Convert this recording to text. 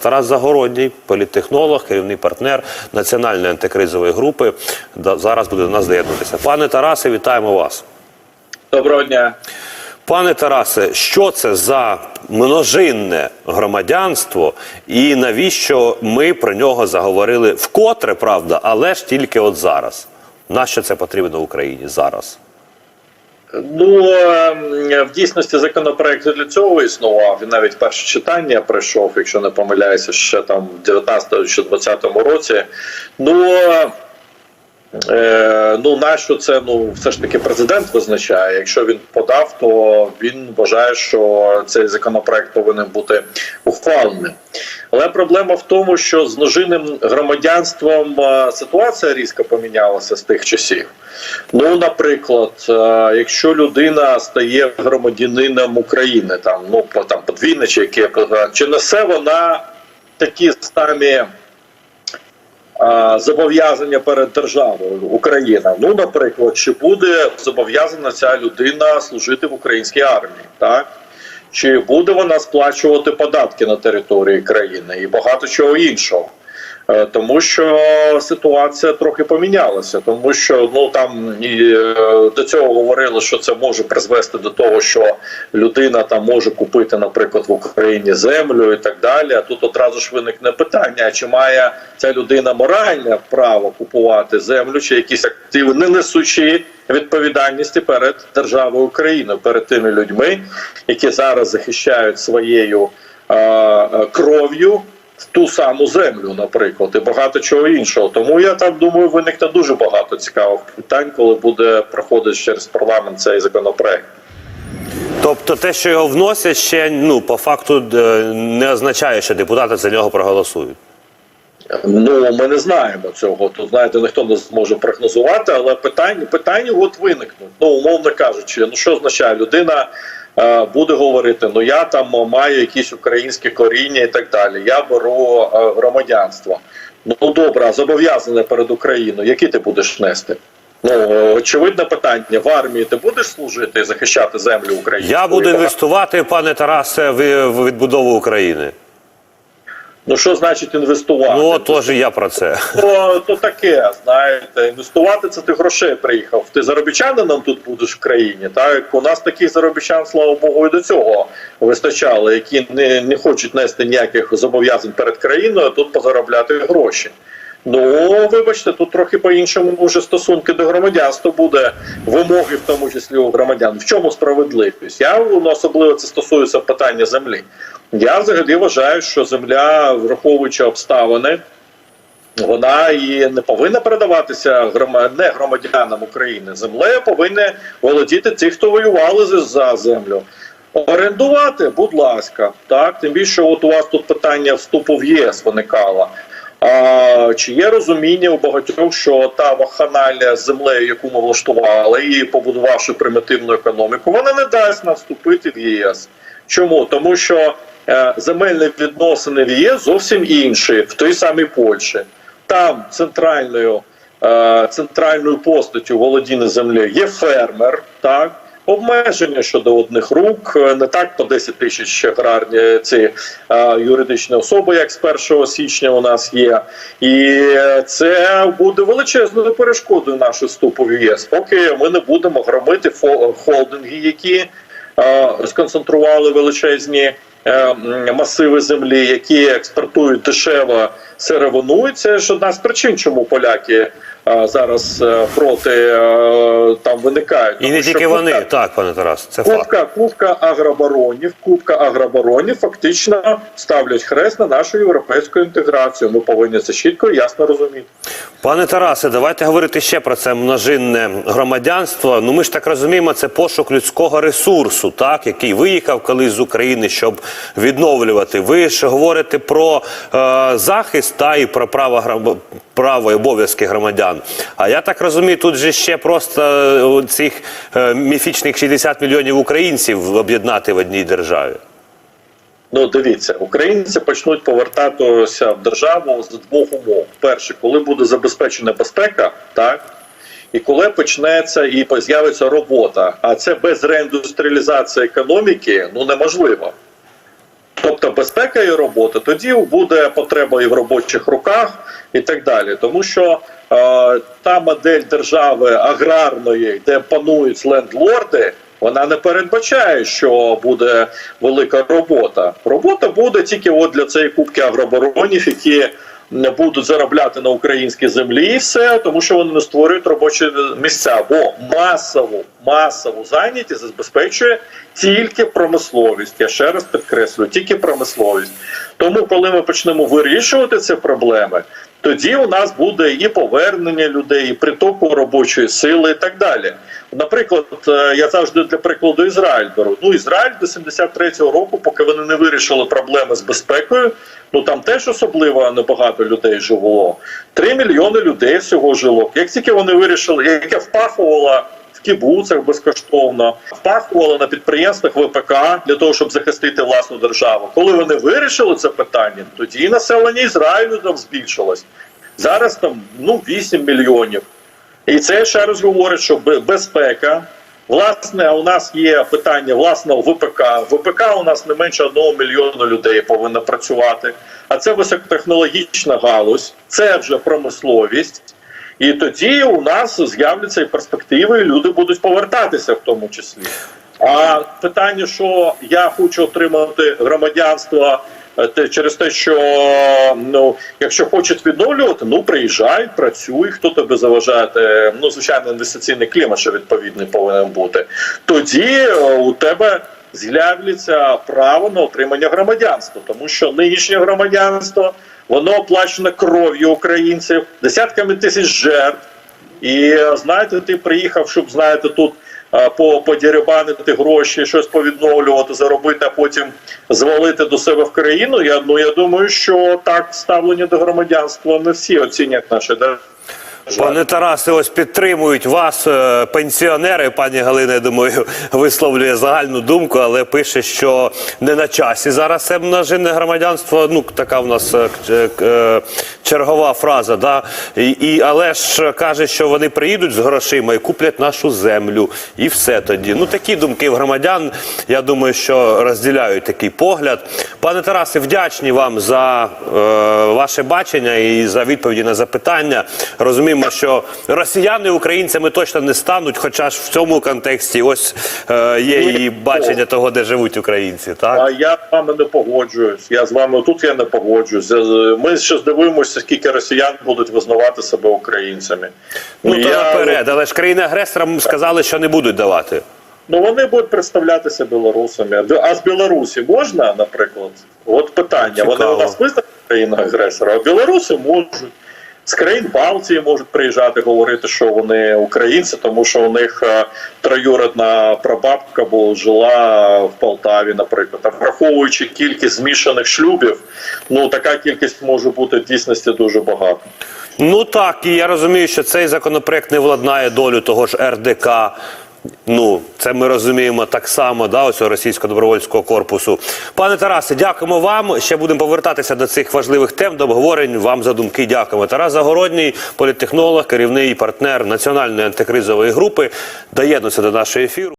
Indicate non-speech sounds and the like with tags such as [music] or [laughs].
Тарас Загородній, політтехнолог, керівний партнер національної антикризової групи. Зараз буде до нас доєднуватися. Пане Тарасе, вітаємо вас. Доброго дня. Пане Тарасе, що це за множинне громадянство, і навіщо ми про нього заговорили вкотре, правда, але ж тільки от зараз? Нащо це потрібно Україні зараз? Ну в дійсності законопроект для цього існував. Він навіть перше читання пройшов, якщо не помиляюся, ще там в 19 чи 20 році. Ну е, ну нащо це? Ну все ж таки президент визначає. Якщо він подав, то він вважає, що цей законопроект повинен бути ухвалений. Але проблема в тому, що з множинним громадянством е, ситуація різко помінялася з тих часів. Ну, наприклад, е, якщо людина стає громадянином України, там ну там подвійне чи яке чи несе вона такі самі зобов'язання перед державою Україна. Ну, наприклад, чи буде зобов'язана ця людина служити в українській армії, так? Чи буде вона сплачувати податки на території країни і багато чого іншого? Е, Тому що ситуація трохи помінялася, тому що ну там і е, до цього говорили, що це може призвести до того, що людина там може купити, наприклад, в Україні землю і так далі. А тут одразу ж виникне питання: чи має ця людина моральне право купувати землю, чи якісь активи, не несучи відповідальності перед державою України, перед тими людьми, які зараз захищають своєю е, кров'ю ту саму землю, наприклад, і багато чого іншого. Тому я так думаю, виникне дуже багато цікавих питань, коли буде проходити через парламент цей законопроект. Тобто, те, що його вносять, ще ну по факту е, не означає, що депутати за нього проголосують. Ну ми не знаємо цього. Тут знаєте, ніхто не зможе прогнозувати, але питання питання от виникнуть. Ну умовно кажучи, ну що означає людина. Е, Буде говорити, ну я там маю якісь українські коріння і так далі. Я беру е, громадянство. Ну добре, зобов'язане перед Україною, які ти будеш нести? Ну очевидне питання: в армії ти будеш служити і захищати землю України? Я буду інвестувати, пане Тарасе, в відбудову України. Ну що значить інвестувати? Ну, тож і я про це. то, то таке, знаєте, інвестувати це ти грошей приїхав. Ти заробітчанином тут будеш в країні. Так у нас таких заробітчан, слава Богу, і до цього вистачало, які не, не хочуть нести ніяких зобов'язань перед країною, а тут позаробляти гроші. Ну, вибачте, тут трохи по-іншому вже стосунки до громадянства буде вимоги, в тому числі у громадян. В чому справедливість? Я ну, особливо це стосується питання землі. Я взагалі вважаю, що земля, враховуючи обставини, вона і не повинна передаватися не громадянам України. Землею повинні володіти ті, хто воювали за- землю. Орендувати, будь ласка, так тим більше, от у вас тут питання вступу в ЄС виникало. А, чи є розуміння у багатьох, що та ваханалія з землею, яку ми влаштували, і побудувавши примітивну економіку, вона не дасть нам вступити в ЄС. Чому? Тому що земельні відносини в ЄС зовсім інші в той самій Польщі. Там центральною, е, центральною постаттю володіння землі є фермер, так. Обмеження щодо одних рук е, не так по 10 тисяч аграрні ці е, юридичні особи, як з 1 січня у нас є, і це буде величезною перешкодою нашого вступу в ЄС, поки ми не будемо громити холдинги, які е, сконцентрували величезні е, масиви землі, які експортують дешево сировину. І це ж одна з причин, чому поляки е, зараз е, проти е, там виникають. І не тільки вони, так, пане Тарас, це факт. Кубка, кубка агробаронів, кубка агробаронів фактично ставлять хрест на нашу європейську інтеграцію. Ми повинні це чітко і ясно розуміти. Пане Тарасе, давайте говорити ще про це множинне громадянство. Ну ми ж так розуміємо, це пошук людського ресурсу, так який виїхав колись з України, щоб відновлювати. Ви ж говорите про е, захист та і про право грам- право і обов'язки громадян. А я так розумію, тут же ще просто е, цих е, міфічних 60 мільйонів українців об'єднати в одній державі. Ну, дивіться, українці почнуть повертатися в державу з двох умов: перше, коли буде забезпечена безпека, так. І коли почнеться і з'явиться робота, а це без реіндустріалізації економіки ну неможливо. Тобто безпека і робота, тоді буде потреба і в робочих руках, і так далі. Тому що е, та модель держави аграрної, де панують лендлорди, вона не передбачає, що буде велика робота. Робота буде тільки от для цієї кубки агроборонів, які не будуть заробляти на українській землі, і все, тому що вони не створюють робочі місця. Бо масову масову зайнятість забезпечує тільки промисловість. Я ще раз підкреслюю, тільки промисловість. Тому, коли ми почнемо вирішувати ці проблеми, тоді у нас буде і повернення людей, і притоку робочої сили, і так далі. Наприклад, е, я завжди для прикладу Ізраїль беру. Ну, Ізраїль до 73-го року, поки вони не вирішили проблеми з безпекою, ну там теж особливо небагато людей жило. Три мільйони людей всього жило. Як тільки вони вирішили, яке впахувало в кібуцах безкоштовно, впахували на підприємствах ВПК для того, щоб захистити власну державу. Коли вони вирішили це питання, тоді населення Ізраїлю там збільшилось. Зараз там ну 8 мільйонів. І це ще раз говорить, що безпека. Власне, у нас є питання власного ВПК. ВПК у нас не менше одного мільйона людей повинно працювати. А це високотехнологічна галузь, це вже промисловість. І тоді у нас з'являться і перспективи, і люди будуть повертатися в тому числі. А питання, що я хочу отримати громадянство е, через те, що ну, якщо хочуть відновлювати, ну приїжджай, працюй, хто тобі заважає. Ну, звичайно, інвестиційний клімат, що відповідний повинен бути. Тоді е, у тебе з'являться право на отримання громадянства, тому що нинішнє громадянство воно оплачено кров'ю українців, десятками тисяч жертв. І знаєте, ти приїхав, щоб знаєте, тут по подірибанити гроші, щось повідновлювати, заробити, а потім звалити до себе в країну. Я ну я думаю, що так ставлення до громадянства не всі оцінять наше держави. Пане Тарасе, ось підтримують вас е, пенсіонери. Пані Галина, я думаю, [laughs] висловлює загальну думку, але пише, що не на часі зараз це множинне громадянство. Ну така в нас е, е, чергова фраза. Да? І, і але ж каже, що вони приїдуть з грошима і куплять нашу землю, і все тоді. Ну такі думки в громадян. Я думаю, що розділяють такий погляд. Пане Тарасе, вдячні вам за е, ваше бачення і за відповіді на запитання. Розуміємо, що росіяни українцями точно не стануть, хоча ж в цьому контексті ось е, є і бачення того, де живуть українці. Так А я з вами не погоджуюсь. Я з вами тут я не погоджуюсь. Ми ще здивуємося, скільки росіян будуть визнавати себе українцями. ну то я- наперед, але ж країни агресорам сказали, що не будуть давати. Ну вони будуть представлятися білорусами. А з Білорусі можна, наприклад? От питання. Вони у нас визнані країною агресора, а білоруси можуть. З країн Балтії можуть приїжджати говорити, що вони українці, тому що у них е, троюродна прабабка була жила в Полтаві, наприклад. А враховуючи кількість змішаних шлюбів, ну така кількість може бути в дійсності дуже багато. Ну так, і я розумію, що цей законопроект не владнає долю того ж РДК. Ну, це ми розуміємо так само, да, ось російського добровольського корпусу. Пане Тарасе, дякуємо вам. Ще будемо повертатися до цих важливих тем, до обговорень. Вам за думки дякуємо. Тарас Загородній, політтехнолог, керівний партнер національної антикризової групи, доєднується до нашого ефіру.